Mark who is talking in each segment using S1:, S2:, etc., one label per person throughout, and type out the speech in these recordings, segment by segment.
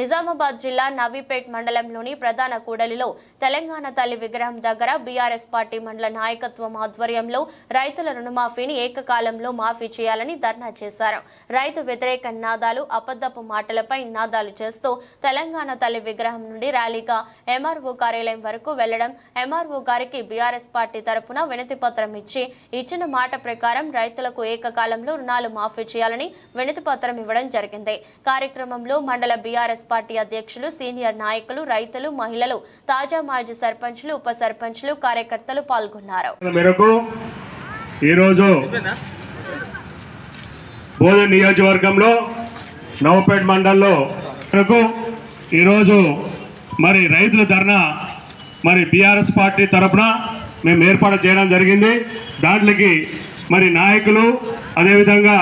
S1: నిజామాబాద్ జిల్లా నవీపేట్ మండలంలోని ప్రధాన కూడలిలో తెలంగాణ తల్లి విగ్రహం దగ్గర బీఆర్ఎస్ పార్టీ మండల నాయకత్వం ఆధ్వర్యంలో రైతుల రుణమాఫీని ఏకకాలంలో మాఫీ చేయాలని ధర్నా చేశారు. రైతు వ్యతిరేక నినాదాలు అబద్ధపు మాటలపై నినాదాలు చేస్తూ తెలంగాణ తల్లి విగ్రహం నుండి ర్యాలీగా ఎంఆర్ఓ కార్యాలయం వరకు వెళ్ళడం ఎంఆర్ఓ గారికి బీఆర్ఎస్ పార్టీ తరపున వినతి పత్రం ఇచ్చి ఇచ్చిన మాట ప్రకారం రైతులకు ఏకకాలంలో రుణాలు మాఫీ చేయాలని వినతి పత్రం ఇవ్వడం జరిగింది. కార్యక్రమంలో మండల బీఆర్ఎస్ పార్టీ అధ్యక్షులు సీనియర్ నాయకులు రైతులు మహిళలు తాజా మాజీ సర్పంచ్లు ఉప సర్పంచ్లు కార్యకర్తలు పాల్గొన్నారు.
S2: ఈరోజు బోధన్ నియోజకవర్గంలో నవపేట మండలంలో ఈరోజు మరి రైతుల ధర్నా మరి బీఆర్ఎస్ పార్టీ తరఫున మేము ఏర్పాటు చేయడం జరిగింది. దాంట్లోకి మరి నాయకులు అదేవిధంగా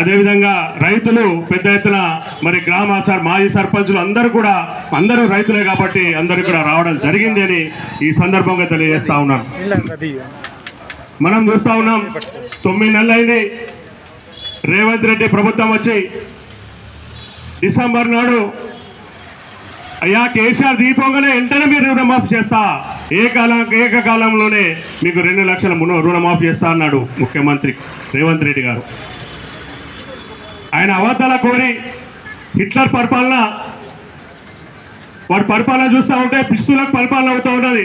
S2: అదేవిధంగా రైతులు పెద్ద ఎత్తున మరి గ్రామ సర్ మాజీ సర్పంచులు అందరూ కూడా అందరూ రైతులే కాబట్టి అందరూ కూడా రావడం జరిగింది అని ఈ సందర్భంగా తెలియజేస్తా ఉన్నాను. మనం చూస్తా ఉన్నాం తొమ్మిది నెలలు రేవంత్ రెడ్డి ప్రభుత్వం వచ్చి డిసెంబర్ నాడు అయ్యా కేసీఆర్ దీపంగానే వెంటనే మీరు రుణమాఫీ చేస్తా. ఏ కాలం ఏకకాలంలోనే మీకు రెండు లక్షల రుణమాఫీ చేస్తా అన్నాడు ముఖ్యమంత్రి రేవంత్ రెడ్డి గారు. ఆయన అబద్ధాల కోరి హిట్లర్ పరిపాలన వారి పరిపాలన చూస్తూ ఉంటే పిస్తులకు పరిపాలన అవుతూ ఉన్నది.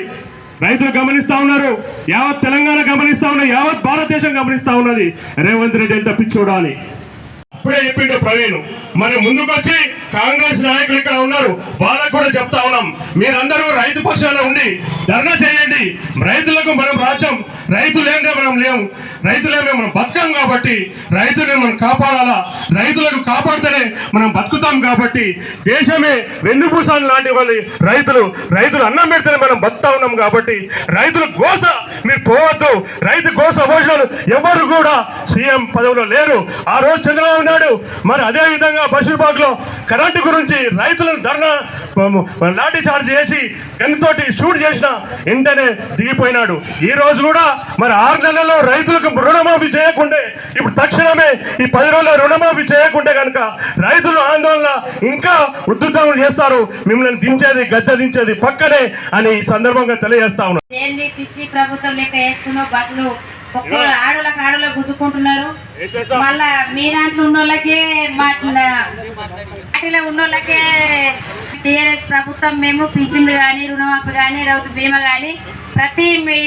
S2: రైతులు గమనిస్తూ ఉన్నారు యావత్ తెలంగాణ గమనిస్తా ఉన్నది యావత్ భారతదేశం గమనిస్తూ ఉన్నది. రేవంత్ రెడ్డి ఎంత పిచ్చోడా అని ఇప్పుడే చెప్పిండు ప్రవీణ్ మరి ముందుకు వచ్చి కాంగ్రెస్ నాయకులు ఇక్కడ ఉన్నారు వాళ్ళకు కూడా చెప్తా ఉన్నాం. మీరందరూ రైతు పక్షాన ఉండి ధర్నా చేయండి. రైతులకు మనం రాజ్యం రైతులేందే మనం లేము రైతులేమే మనం బతకం కాబట్టి రైతులే మనం కాపాడాలా? రైతులకు కాపాడితేనే మనం బతుకుతాం కాబట్టి దేశమే వెన్నుపూసాలు లాంటి వాళ్ళు రైతులు. రైతులు అన్నం పెడితేనే మనం బతుకుతా ఉన్నాం కాబట్టి రైతుల గోస మీరు పోవద్దు. రైతు గోస భోజనాలు ఎవరు కూడా సీఎం పదవిలో లేరు. ఆ రోజు చంద్రబాబు నాయుడు మరి అదే విధంగా బషీర్బాగ్లో కరెంటు గురించి రైతులను ధర్నా లాఠీ చార్జ్ చేసి గన్తోటి షూట్ చేసిన వెంటనే దిగిపోయినాడు. ఈ రోజు కూడా మరి ఆరు నెలల్లో రైతులకు రుణమాఫీ చేయకుంటే ఇప్పుడు తక్షణమే ఈ పది రోజుల రుణమాఫీ చేయకుంటే కనుక రైతులు ఆందోళన ఇంకా ఉధృతం చేస్తారు. మిమ్మల్ని దించేది గద్దె దించేది పక్కనే అని ఈ సందర్భంగా తెలియజేస్తా ఉన్నాను.
S3: ఏంది పిచ్చి ప్రభుత్వం లెక్క వేసుకున్నావు బస్సులు ఒక్క ఆడోళ్ళకి ఆడోళ్ళకి గుద్దుకుంటున్నారు? మళ్ళా మీ దాంట్లో ఉన్న వాళ్ళకే పార్టీలో ఉన్న వాళ్ళకే టీఆర్ఎస్ ప్రభుత్వం మేము పింఛన్లు కానీ రుణమాఫీ కానీ లేకపోతే బీమా కానీ ప్రతి మీ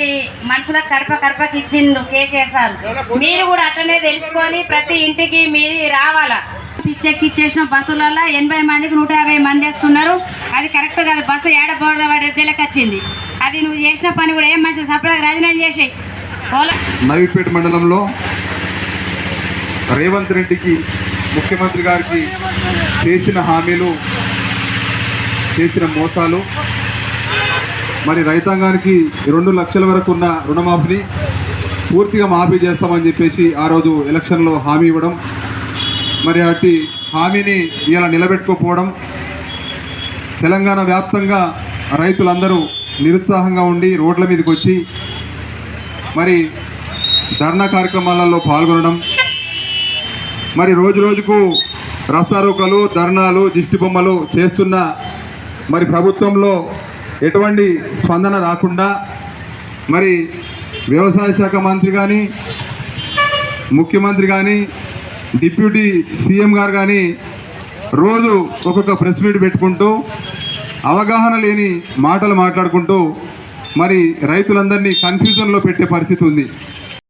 S3: మనుషులకు కడప కడపకి ఇచ్చిండు కేసీఆర్ సార్. మీరు కూడా అట్లనే తెలుసుకొని ప్రతి ఇంటికి మీరు రావాలా? పిచ్చెక్కి ఇచ్చేసిన బస్సులలో ఎనభై మందికి నూట యాభై మంది వేస్తున్నారు. అది కరెక్ట్ కాదు. బస్సు ఏడ బోర్డ పడేదేలకు వచ్చింది. అది నువ్వు చేసిన పని కూడా ఏం మంచి సప్లై రాజీనామా చేసేయి
S4: నవీపేట మండలంలో రేవంత్ రెడ్డికి ముఖ్యమంత్రి గారికి చేసిన హామీలు చేసిన మోసాలు. మరి రైతాంగానికి రెండు లక్షల వరకు ఉన్న రుణమాఫీని పూర్తిగా మాఫీ చేస్తామని చెప్పేసి ఆ రోజు ఎలక్షన్లో హామీ ఇవ్వడం మరి అట్టి హామీని ఇలా నిలబెట్టుకోపోవడం తెలంగాణ వ్యాప్తంగా రైతులందరూ నిరుత్సాహంగా ఉండి రోడ్ల మీదకి వచ్చి మరి ధర్నా కార్యక్రమాలలో పాల్గొనడం మరి రోజు రోజుకు రస్తారోకలు ధర్నాలు దిష్టి బొమ్మలు చేస్తున్న మరి ప్రభుత్వంలో ఎటువంటి స్పందన రాకుండా మరి వ్యవసాయ శాఖ మంత్రి కానీ ముఖ్యమంత్రి కానీ డిప్యూటీ సీఎం గారు కానీ రోజు ఒక్కొక్క ప్రెస్ మీట్ పెట్టుకుంటూ అవగాహన లేని మాటలు మాట్లాడుకుంటూ మరి రైతులందరినీ కన్ఫ్యూజన్లో పెట్టే పరిస్థితి ఉంది.